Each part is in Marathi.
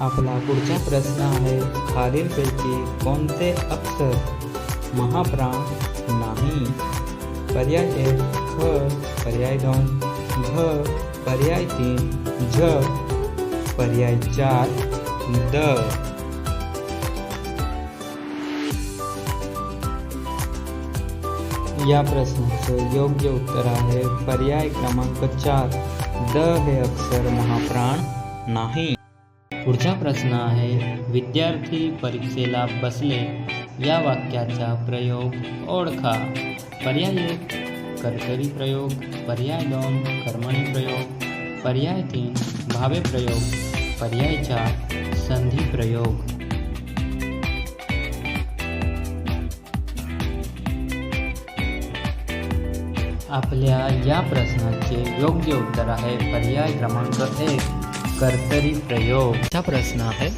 आपला पुढचा प्रश्न आहे. खालीलपैकी कोणते अक्षर महाप्राण नाही? पर्याय एक ख पर्याय दोन घ पर्याय तीन, झ, पर्याय चार, द. या प्रश्नाचं योग्य उत्तर आहे पर्याय क्रमांक चार. द हे अक्षर महाप्राण नाही. पुढचा प्रश्न आहे विद्यार्थी परीक्षेला बसले या वाक्याचा प्रयोग ओळखा. पर्याय एक कर्तरी प्रयोग. पर्याय दोन कर्मणी प्रयोग. पर्याय तीन भावे प्रयोग. पर्याय चार संधी प्रयोग. आपल्या या प्रश्नाचे योग्य उत्तर आहे पर्याय क्रमांक एक. कर्तरी प्रयोग. चा प्रश्न आहे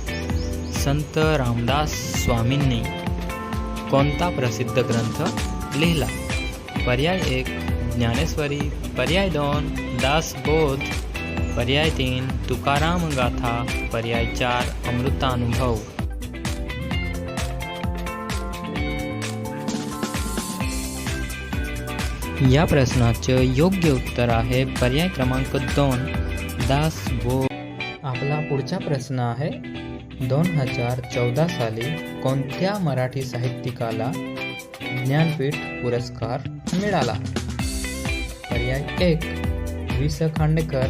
संत रामदास स्वामींनी कोणता प्रसिद्ध ग्रंथ लिहिला? पर्याय एक ज्ञानेश्वरी. पर्याय दोन दासबोध पर्याय तीन तुकाराम गाथा. पर्याय चार अमृतानुभव. या प्रश्नाचं योग्य उत्तर आहे पर्याय क्रमांक दोन दास आपला पुढचा प्रश्न आहे दोन हजार चौदा साली कोणत्या मराठी साहित्यिकाला ज्ञानपीठ पुरस्कार मिळाला? पर्याय एक वि स खांडेकर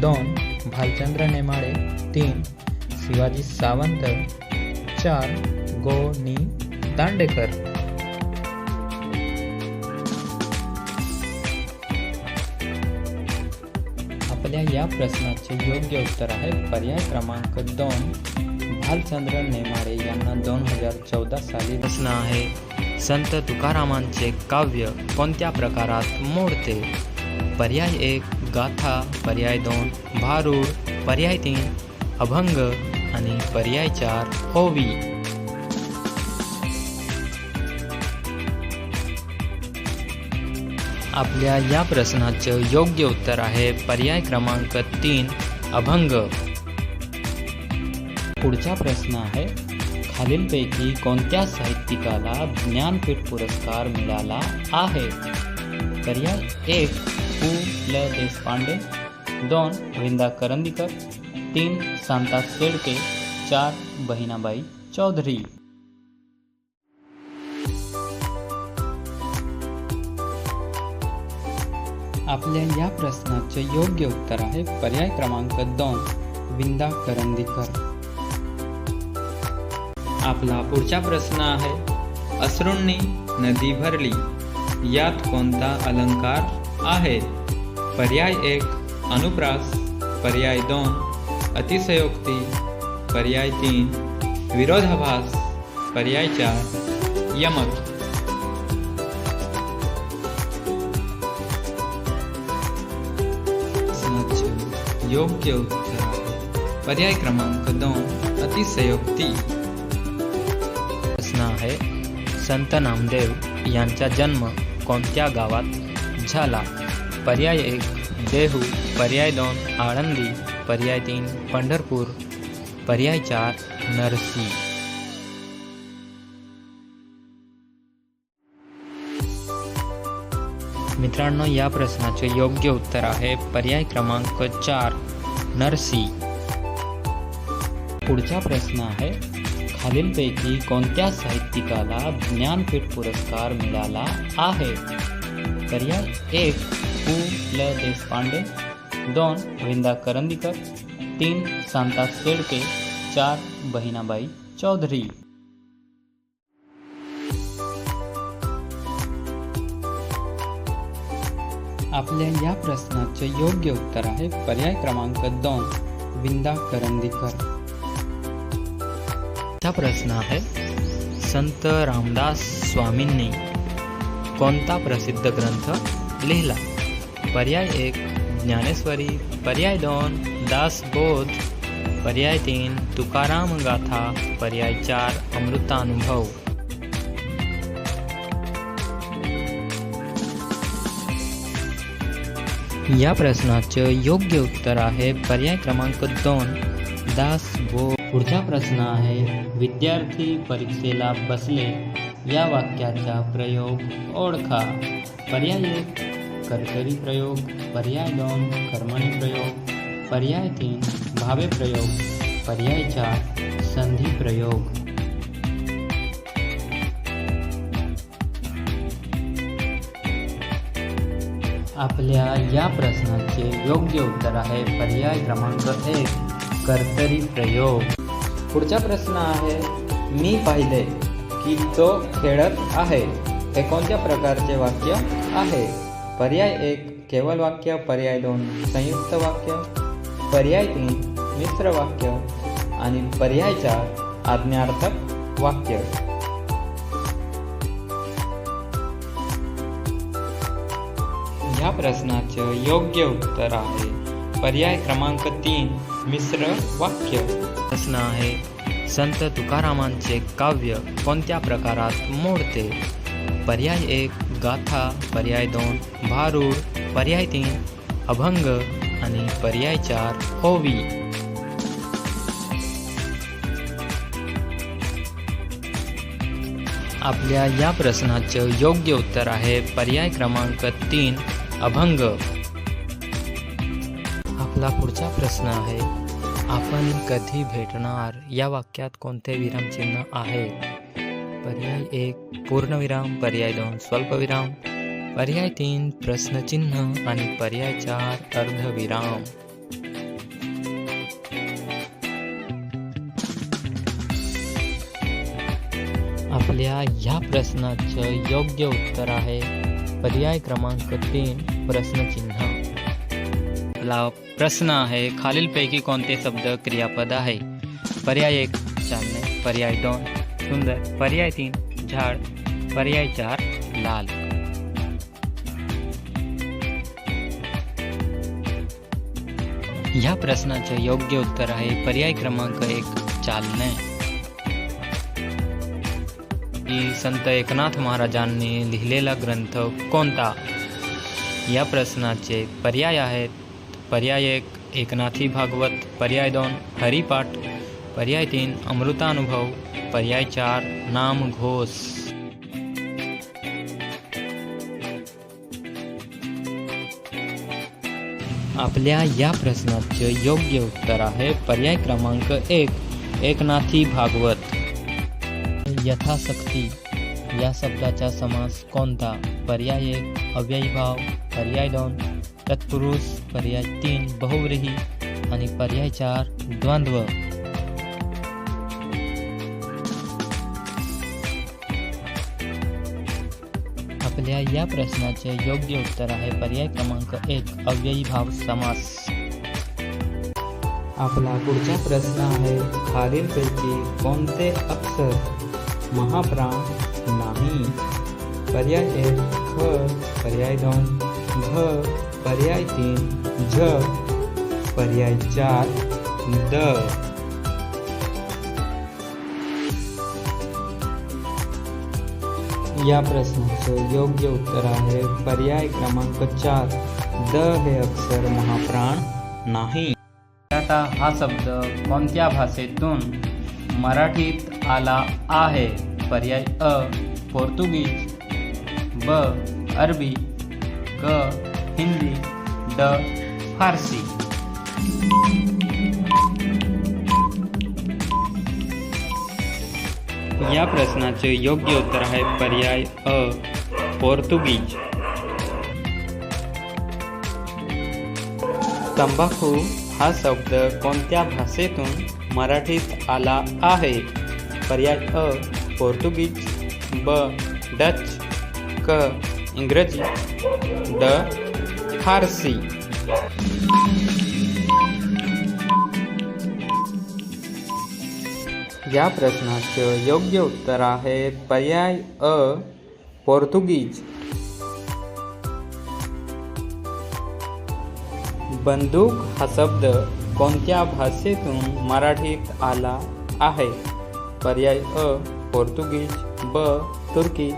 दोन भालचंद्र नेमाळे तीन शिवाजी सावंत चार गो नी दांडेकर. आपल्या या प्रश्नाचे योग्य उत्तर आहे. पर्याय क्रमांक दोन. भालचंद्र नेमाडे यांना दोन हजार चौदा साली प्रश्न आहे. संत तुकारामांचे काव्य कोणत्या प्रकारात मोडते? पर्याय एक गाथा. पर्याय दोन भारूड. पर्याय तीन अभंग. आणि पर्याय चार ओवी. आपल्या या प्रश्नाचं योग्य उत्तर आहे पर्याय क्रमांक तीन अभंग. पुढचा प्रश्न आहे खालीलपैकी कोणत्या साहित्यिकाला ज्ञानपीठ पुरस्कार मिळाला आहे? पर्याय एक पु. ल. देशपांडे दोन विंदा करंदीकर तीन सांता शेडके चार बहिणाबाई चौधरी. आपल्या या प्रश्नाचे योग्य उत्तर आहे पर्याय क्रमांक दोन विंदा करंदीकर. आपला पुढचा प्रश्न आहे अश्रूंनी नदी भरली यात कोणता अलंकार आहे? पर्याय एक अनुप्रास. पर्याय दोन अतिशयोक्ती पर्याय तीन विरोधाभास. पर्याय चार यमक. योग्य उत्तर. आहे पर्याय क्रमांक दोन अतिशयोक्ती. प्रश्न आहे संत नामदेव यांचा जन्म कोणत्या गावात झाला? पर्याय एक देहू पर्याय दोन आळंदी पर्याय तीन पंढरपूर. पर्याय चार नरसी. मित्रांनो या प्रश्नाचे योग्य उत्तर आहे पर्याय क्रमांक चार. नरसी। पुढचा प्रश्न आहे, खालीलपैकी कोणत्या साहित्यिकाला ज्ञानपीठ पुरस्कार मिळाला आहे? पर्याय एक पु. ल. देशपांडे, दोन वृंदा करंदीकर, तीन शांता शेळके, चार बहिणाबाई चौधरी। आपल्या या प्रश्नाचे योग्य उत्तर आहे पर्याय क्रमांक दोन विंदा करंदीकर. चा प्रश्न आहे संत रामदास स्वामींनी कोणता प्रसिद्ध ग्रंथ लिहिला? पर्याय एक ज्ञानेश्वरी. पर्याय दोन दासबोध पर्याय तीन तुकाराम गाथा. पर्याय चार अमृतानुभव. या प्रश्नाचं योग्य उत्तर आहे पर्याय क्रमांक दोन. दास बो पुढचा प्रश्न आहे विद्यार्थी परीक्षेला बसले या वाक्याचा प्रयोग ओळखा. पर्याय एक कर्तरी प्रयोग. पर्याय दोन कर्मणी प्रयोग. पर्याय तीन भावे प्रयोग. पर्याय चार संधी प्रयोग. आपल्या या प्रश्नाचे योग्य उत्तर आहे पर्याय क्रमांक एक कर्तरी प्रयोग. पुढचा प्रश्न आहे मी पाहिले की तो खेळत आहे. हे कोणत्या प्रकारचे वाक्य आहे? पर्याय एक केवळ वाक्य. पर्याय दोन संयुक्त वाक्य. पर्याय तीन मिश्र वाक्य. आणि पर्याय चार आज्ञार्थक वाक्य. ह्या प्रश्नाचं योग्य उत्तर आहे. पर्याय क्रमांक तीन मिश्र वाक्य. प्रश्न आहे संत तुकारामांचे काव्य कोणत्या प्रकारात मोडते? पर्याय एक गाथा. पर्याय दोन भारूड. पर्याय तीन अभंग. आणि पर्याय चार होवी. आपल्या या प्रश्नाचं योग्य उत्तर आहे. पर्याय क्रमांक तीन अभंग. आपला पुढचा प्रश्न आहे आपण कधी भेटणार? या वाक्यात कोणते विरामचिन्ह आहे? पर्याय एक पूर्णविराम पर्याय दोन स्वल्पविराम पर्याय तीन प्रश्नचिन्ह आणि पर्याय चार अर्धविराम आपल्या ह्या प्रश्नाचं योग्य उत्तर आहे. पर्याय क्रमांक तीन प्रश्नचिन्ह. आपला प्रश्न आहे खालीलपैकी कोणते शब्द क्रियापद आहे? पर्याय एक चालणे पर्याय दोन सुंदर. पर्याय तीन झाड. पर्याय चार लाल. ह्या प्रश्नाचे योग्य उत्तर आहे पर्याय क्रमांक एक चालणे. संत एकनाथ महाराजांनी लिहिलेला ग्रंथ कोणता? या प्रश्नाचे पर्याय आहेत. पर्याय एक एकनाथी भागवत पर्याय दोन हरिपाठ पर्याय तीन अमृतानुभव पर्याय चार नाम घोष. आपल्या या प्रश्नाचे योग्य उत्तर आहे पर्याय क्रमांक एक एकनाथी भागवत. यथाशक्ती या शब्दाचा समास कोणता? पर्याय एक अव्ययीभाव. पर्याय दोन. तत्पुरुष पर्याय तीन बहुव्रीही आणि पर्याय चार द्वंद्व. आपल्या या प्रश्नाचे योग्य उत्तर आहे पर्याय क्रमांक एक अव्ययी भाव समास. आपला पुढचा प्रश्न आहे खालीलपैकी कोणते अक्षर महाप्राण नाही पर्याय एक ख पर्याय दोन. झ पर्याय तीन. झ पर्याय चार. द. या प्रश्नाचं योग्य उत्तर आहे पर्याय क्रमांक चार. द हे अक्षर महाप्राण नाही. आता हा शब्द कोणत्या भाषेतून मराठीत आला आहे? पर्याय अ पोर्तुगीज ब अरबी क हिंदी ड फारसी. या प्रश्नाचे योग्य उत्तर आहे पर्याय अ पोर्तुगीज. तंबाखू हा शब्द कोणत्या भाषेतून मराठीत आला आहे? पर्याय अ पोर्तुगीज ब डच क इंग्रजी ड फारसी. या प्रश्नाचं योग्य उत्तर आहे पर्याय अ पोर्तुगीज. बंदूक हा शब्द कोणत्या भाषेतून मराठीत आला आहे? पर्याय अ पोर्तुगीज ब तुर्की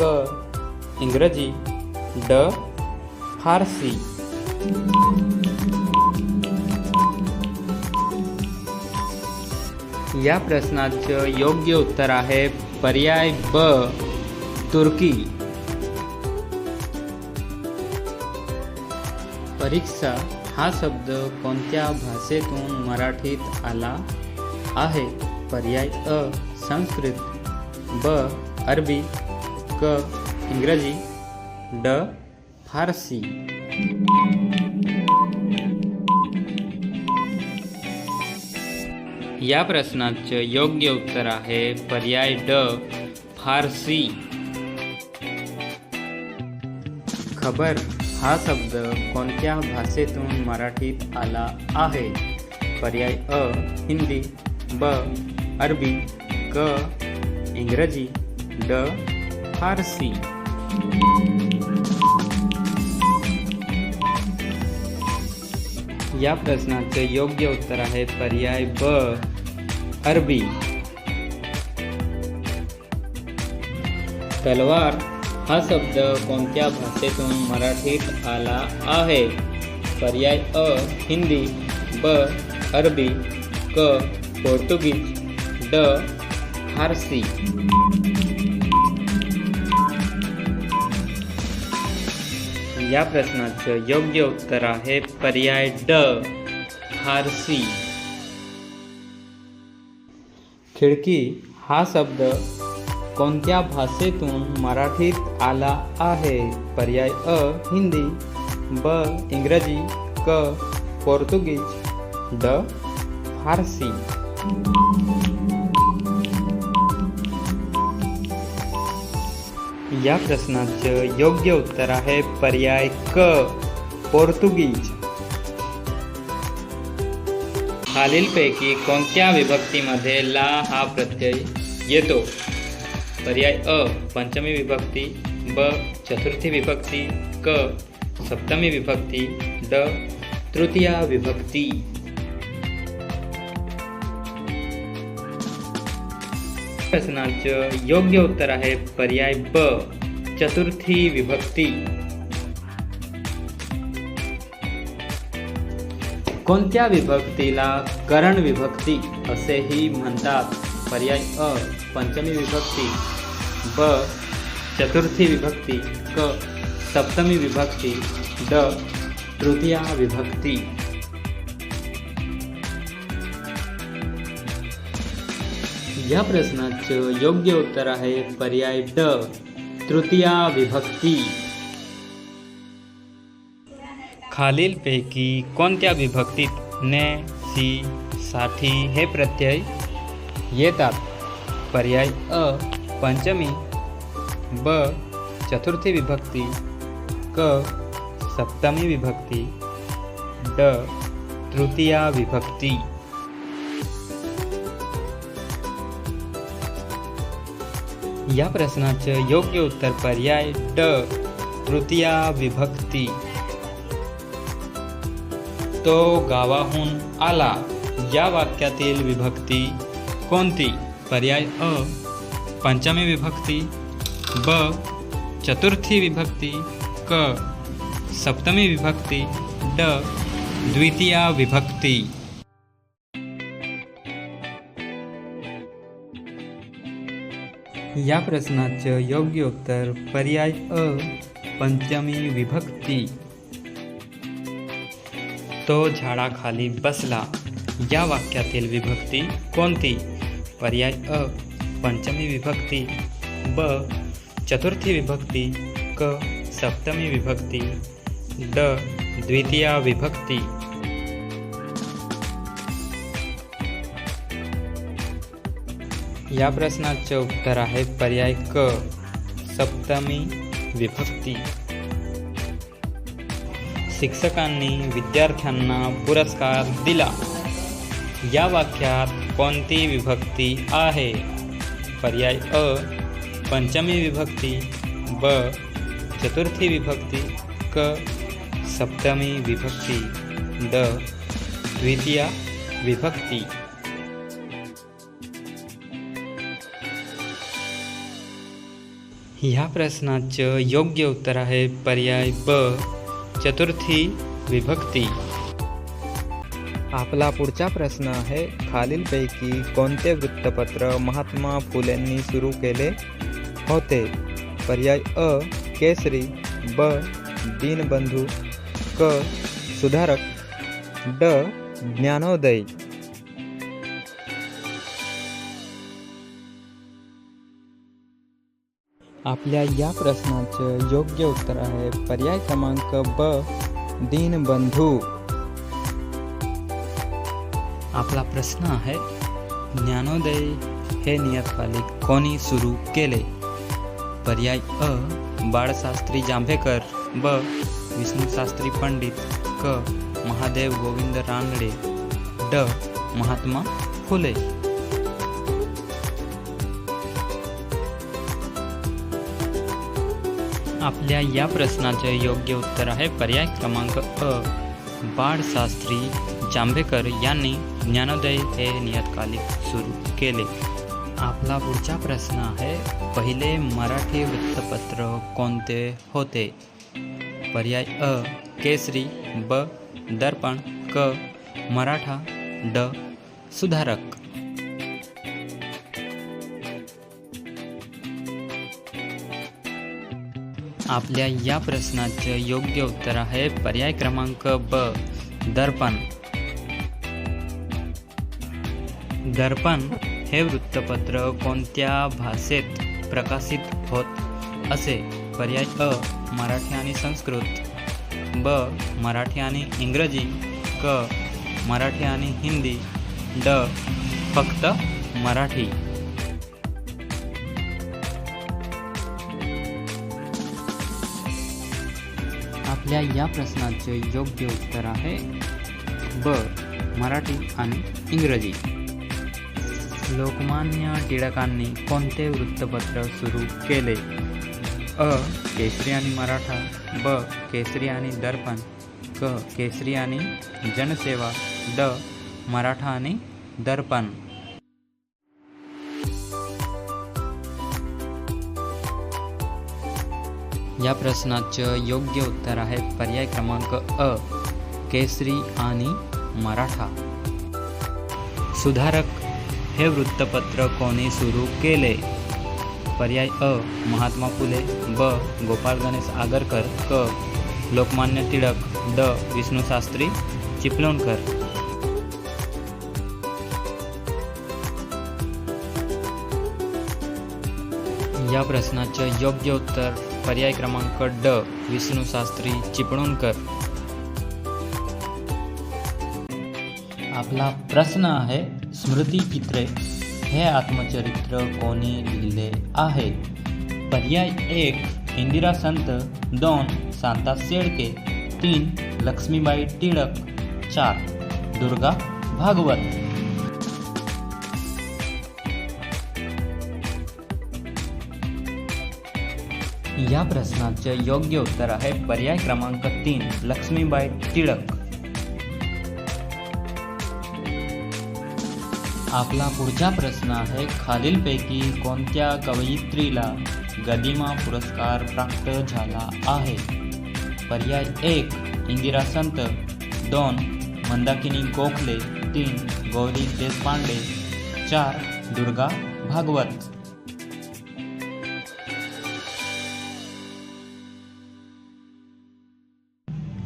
क इंग्रजी ड फारसी. या प्रश्नाचं योग्य उत्तर आहे पर्याय ब तुर्की. परीक्षा हा शब्द कोणत्या भाषेतून मराठीत आला आहे? पर्याय अ संस्कृत ब अरबी क इंग्रजी ड फारसी. या प्रश्नाचं योग्य उत्तर आहे पर्याय ड फारसी. खबर हा शब्द कोणत्या भाषेतून मराठीत आला आहे? पर्याय अ हिंदी ब अरबी क इंग्रजी ड फारसी. या प्रश्नाचे योग्य उत्तर आहे पर्याय ब अरबी. तलवार हा शब्द कोणत्या भाषेतून मराठीत आला आहे? पर्याय अ हिंदी. ब अरबी. क पोर्तुगीज. ड फारसी. या प्रश्नाचं योग्य उत्तर आहे पर्याय ड फारसी. खिडकी हा शब्द कोणत्या भाषेतून मराठीत आला आहे? पर्याय अ हिंदी ब इंग्रजी क पोर्तुगीज ड फारसी. या प्रश्नाचं योग्य उत्तर आहे पर्याय क पोर्तुगीज. खालीलपैकी कोणत्या विभक्तीमध्ये ला हा प्रत्यय येतो? पर्याय अ पंचमी विभक्ती ब चतुर्थी विभक्ती क सप्तमी विभक्ती ड तृतीया विभक्ती. प्रश्नाचं योग्य उत्तर आहे पर्याय ब. चतुर्थी विभक्ती. कोणत्या विभक्तीला करण विभक्ती असेही म्हणतात? पर्याय अ पंचमी विभक्ती ब चतुर्थी विभक्ती क सप्तमी विभक्ती ड तृतीया विभक्ती. या प्रश्नाचं योग्य उत्तर आहे पर्याय ड. तृतीया विभक्ति। विभक्ती खालीलपैकी कोणत्या विभक्तीत ने, सी साठी हे प्रत्यय? येतात. पर्याय अ, पंचमी. ब, चतुर्थी विभक्ती. क, सप्तमी विभक्ती. ड, तृतीया विभक्ती. या प्रश्नाचं योग्य उत्तर पर्याय ड तृतीया विभक्ती. तो गावाहून आला. या वाक्यातील विभक्ती कोणती? पर्याय अ पंचमी विभक्ती ब चतुर्थी विभक्ती क सप्तमी विभक्ती ड द्वितीया विभक्ती. या प्रश्नाचं योग्य उत्तर पर्याय अ पंचमी विभक्ती. तो झाडाखाली बसला. या वाक्यातील विभक्ती कोणती? पर्याय अ पंचमी विभक्ती. ब चतुर्थी विभक्ती. क सप्तमी विभक्ती. ड द्वितीया विभक्ती. या प्रश्नाचे उत्तर आहे पर्याय क सप्तमी विभक्ती. शिक्षकांनी विद्यार्थ्यांना पुरस्कार दिला. या वाक्यात कोणती विभक्ती आहे? पर्याय अ पंचमी विभक्ती ब चतुर्थी विभक्ती क सप्तमी विभक्ती द द्वितीया विभक्ती. ह्या प्रश्नाचं योग्य उत्तर आहे पर्याय ब चतुर्थी विभक्ती. आपला पुढचा प्रश्न आहे खालीलपैकी कोणते वृत्तपत्र महात्मा फुलेंनी सुरू केले होते? पर्याय अ केसरी ब दीनबंधू क सुधारक ड ज्ञानोदय. आपल्या या प्रश्नाचे योग्य उत्तर आहे पर्याय क्रमांक ब दीनबंधू. आपला प्रश्न आहे ज्ञानोदय हे नियतकालिक कोणी सुरू केले? पर्याय अ बाळशास्त्री जांभेकर ब विष्णुशास्त्री पंडित क महादेव गोविंद रांगडे ड महात्मा फुले. आपल्या या प्रश्नाचे योग्य उत्तर आहे पर्याय क्रमांक अ. बाळशास्त्री जांभेकर यांनी ज्ञानोदय हे नियतकालिक सुरू केले. आपला पुढचा प्रश्न आहे पहिले मराठी वृत्तपत्र कोणते होते? पर्याय अ. केसरी ब. दर्पण क. मराठा ड. सुधारक. आपल्या या प्रश्नाचे योग्य उत्तर आहे पर्याय क्रमांक ब दर्पण. दर्पण हे वृत्तपत्र कोणत्या भाषेत प्रकाशित होत असे? पर्याय अ मराठी आणि संस्कृत. ब मराठी आणि इंग्रजी. क मराठी आणि हिंदी. ड फक्त मराठी. आपल्या या प्रश्नाचे योग्य उत्तर आहे ब मराठी आणि इंग्रजी. लोकमान्य टिळकांनी कोणते वृत्तपत्र सुरू केले? अ केसरी आणि मराठा ब केसरी आणि दर्पण क केसरी आणि जनसेवा ड मराठा आणि दर्पण. या प्रश्नाचं योग्य उत्तर आहे पर्याय क्रमांक अ केसरी आणि मराठा. सुधारक हे वृत्तपत्र कोणी सुरू केले? पर्याय अ महात्मा फुले ब गोपाळ गणेश आगरकर क लोकमान्य टिळक ड विष्णूशास्त्री चिपळूणकर. या प्रश्नाचं योग्य उत्तर पर्याय क्रमांक ड विष्णुशास्त्री चिपळूणकर. आपला प्रश्न आहे स्मृती चित्रे हे आत्मचरित्र कोणी लिहिले आहे? पर्याय एक इंदिरा संत दोन शांता शेळके तीन लक्ष्मीबाई टिळक चार. दुर्गा भागवत. या प्रश्नाचे योग्य उत्तर आहे पर्याय क्रमांक तीन लक्ष्मीबाई टिळक आपला पुढचा प्रश्न आहे खालीलपैकी कोणत्या कवयित्रीला गदिमा पुरस्कार प्राप्त झाला आहे? पर्याय एक इंदिरा संत. दोन मंदाकिनी गोखले. तीन गौरी देशपांडे चार दुर्गा भागवत.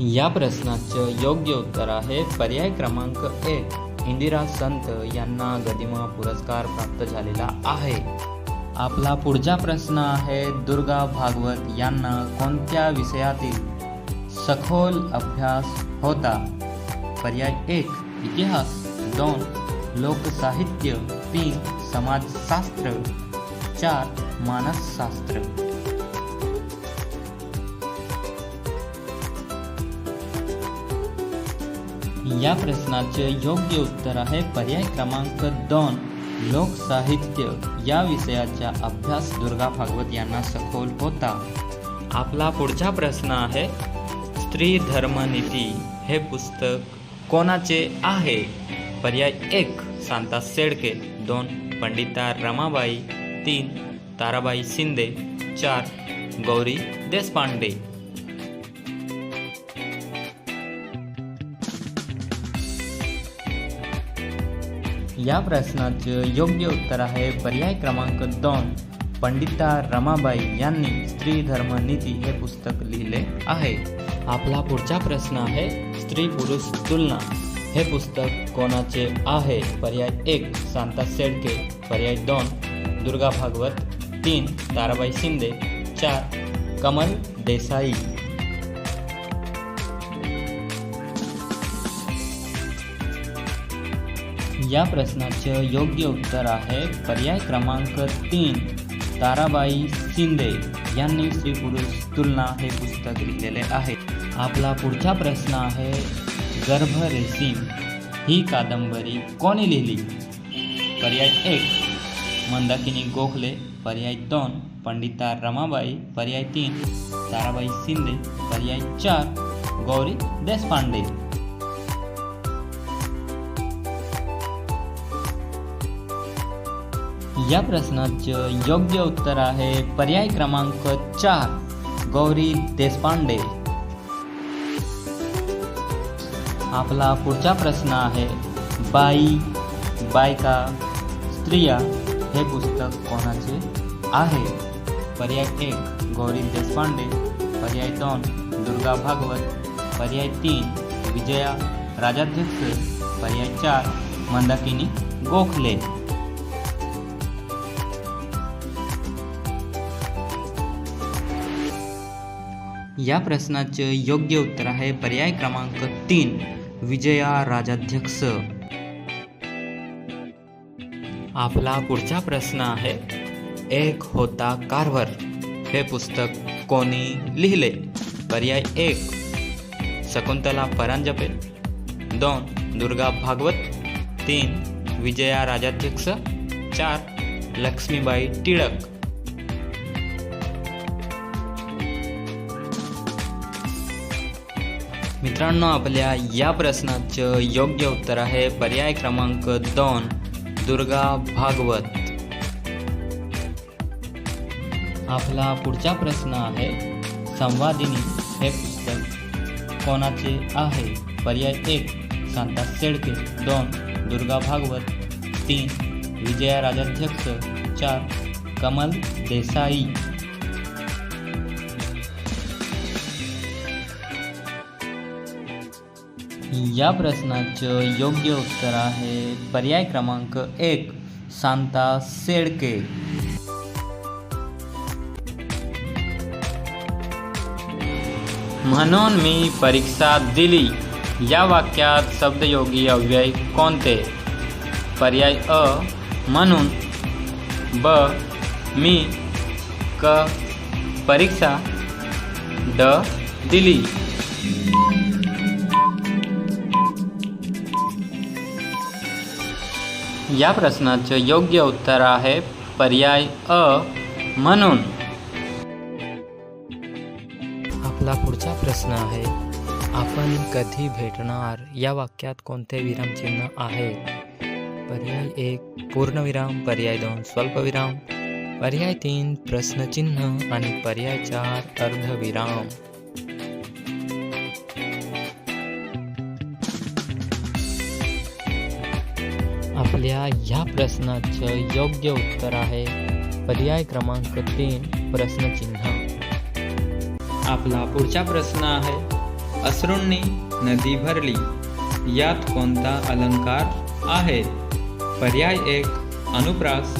या प्रश्नाचं योग्य उत्तर आहे पर्याय क्रमांक एक. इंदिरा संत यांना गदिमा पुरस्कार प्राप्त झालेला आहे. आपला पुढचा प्रश्न आहे दुर्गा भागवत यांना कोणत्या विषयातील सखोल अभ्यास होता? पर्याय एक इतिहास. दोन लोकसाहित्य. तीन समाजशास्त्र. चार मानसशास्त्र. या प्रश्नाचे योग्य उत्तर आहे पर्याय क्रमांक दोन लोकसाहित्य या विषयाचा अभ्यास दुर्गा भागवत यांना सखोल होता. आपला पुढचा प्रश्न आहे स्त्री धर्मनीती हे पुस्तक कोणाचे आहे? पर्याय एक शांता शेळके दोन पंडिता रमाबाई. तीन ताराबाई शिंदे. चार गौरी देशपांडे. या प्रश्नाचं योग्य उत्तर आहे पर्याय क्रमांक दोन. पंडिता रमाबाई यांनी स्त्री धर्म नीती हे पुस्तक लिहिले आहे. आपला पुढचा प्रश्न आहे स्त्री पुरुष तुलना. हे पुस्तक कोणाचे आहे? पर्याय एक शांता शेडके पर्याय दोन दुर्गा भागवत. तीन ताराबाई शिंदे. चार कमल देसाई. या प्रश्नाचे योग्य उत्तर आहे पर्याय क्रमांक तीन. ताराबाई शिंदे यांनी स्त्री पुरुष तुलना हे पुस्तक लिहिलेले आहे. आपला पुढचा प्रश्न आहे गर्भ रेशीम ही कादंबरी कोणी लिहिली? पर्याय एक मंदाकिनी गोखले. पर्याय दोन पंडिता रमाबाई. पर्याय तीन ताराबाई शिंदे. पर्याय चार गौरी देशपांडे. या प्रश्नाचं योग्य उत्तर आहे पर्याय क्रमांक चार गौरी देशपांडे. आपला पुढचा प्रश्न आहे बाई बायका स्त्रिया हे पुस्तक कोणाचे आहे? पर्याय एक गौरी देशपांडे. पर्याय दोन दुर्गा भागवत. पर्याय तीन विजया राजाध्यक्ष. पर्याय चार मंदाकिनी गोखले. या प्रश्नाचे योग्य उत्तर आहे पर्याय क्रमांक तीन विजया राजाध्यक्ष. आपला पुढचा प्रश्न आहे एक होता कारवर हे पुस्तक कोणी लिहिले? पर्याय एक शकुंतला परांजपे. दोन दुर्गा भागवत. तीन विजया राजाध्यक्ष. चार लक्ष्मीबाई टिळक. मित्रांनो आपल्या या प्रश्नाचं योग्य उत्तर आहे पर्याय क्रमांक दोन दुर्गा भागवत. आपला पुढचा प्रश्न आहे संवादिनी हे पुस्तक कोणाचे आहे? पर्याय एक शांता शेडके दोन दुर्गा भागवत. तीन विजया राजाध्यक्ष चार कमल देसाई. या प्रश्नाचं योग्य उत्तर आहे पर्याय क्रमांक एक सांता सेडके. म्हणून मी परीक्षा दिली. या वाक्यात शब्दयोगी अव्यय कोणते? पर्याय अ म्हणून. ब मी क परीक्षा ड दिली. या प्रश्नाचे योग्य उत्तर आहे पर्याय अ म्हणून. आपला पुढचा प्रश्न आहे आपण कधी भेटणार? या वाक्यात कोणते विरामचिन्ह आहे? पर्याय एक पूर्णविराम पर्याय दोन स्वल्पविराम पर्याय तीन प्रश्नचिन्ह आणि पर्याय चार अर्धविराम आपल्या ह्या प्रश्नाचं योग्य उत्तर आहे पर्याय क्रमांक तीन प्रश्नचिन्ह. आपला पुढचा प्रश्न आहे अश्रूंनी नदी भरली यात कोणता अलंकार आहे? पर्याय एक अनुप्रास.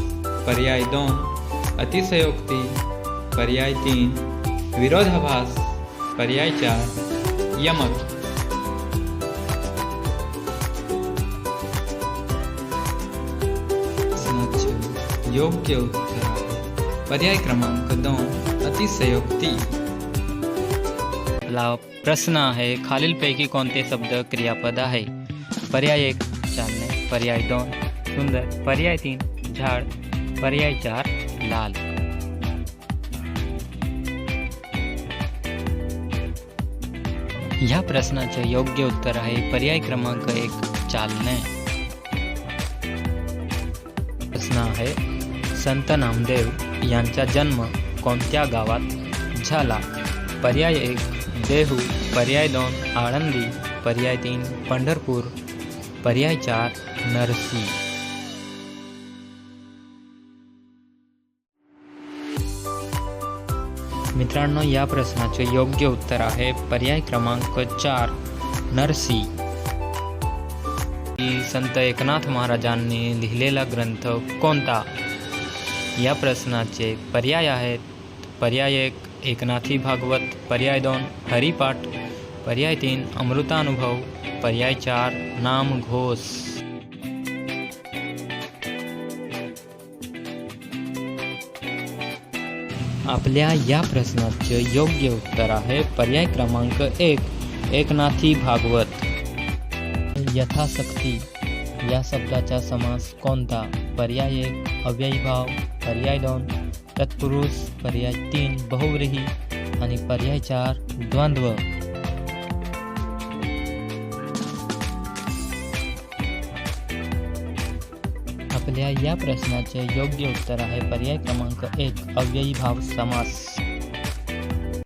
पर्याय दोन अतिशयोक्ती. पर्याय तीन विरोधाभास. पर्याय चार यमक. योग्य उत्तर. पर्याय क्रमांक दोन अतिशयोक्ती. ला प्रश्न आहे खालीलपैकी कोणते शब्द क्रियापद आहे? पर्याय एक चालणे. पर्याय दोन सुंदर. पर्याय तीन झाड. पर्याय चार लाल. ह्या प्रश्नाचे योग्य उत्तर आहे पर्याय क्रमांक एक चालणे. संत नामदेव यांचा जन्म कोणत्या गावात झाला? पर्याय एक देहू पर्याय दोन आळंदी पर्याय तीन पंढरपूर पर्याय चार नरसी. मित्रांनो या प्रश्नाचे योग्य उत्तर आहे पर्याय क्रमांक चार नरसी. संत एकनाथ महाराजांनी लिहिलेला ग्रंथ कोणता? या प्रश्नाचे पर्याय आहेत. पर्याय एक एकनाथी भागवत पर्याय दोन हरिपाठ. पर्याय तीन अमृतानुभव. पर्याय चार नाम घोष. आपल्या या प्रश्नाचे योग्य उत्तर आहे पर्याय क्रमांक एक एकनाथी भागवत. यथाशक्ती या शब्दाचा समास कोणता? पर्याय एक अव्ययीभाव पर्याय दोन तत्पुरुष पर्याय तीन बहुव्रीही आणि पर्याय चार द्वंद्व. आपल्या या प्रश्नाचे योग्य उत्तर आहे पर्याय क्रमांक एक अव्ययीभाव समास.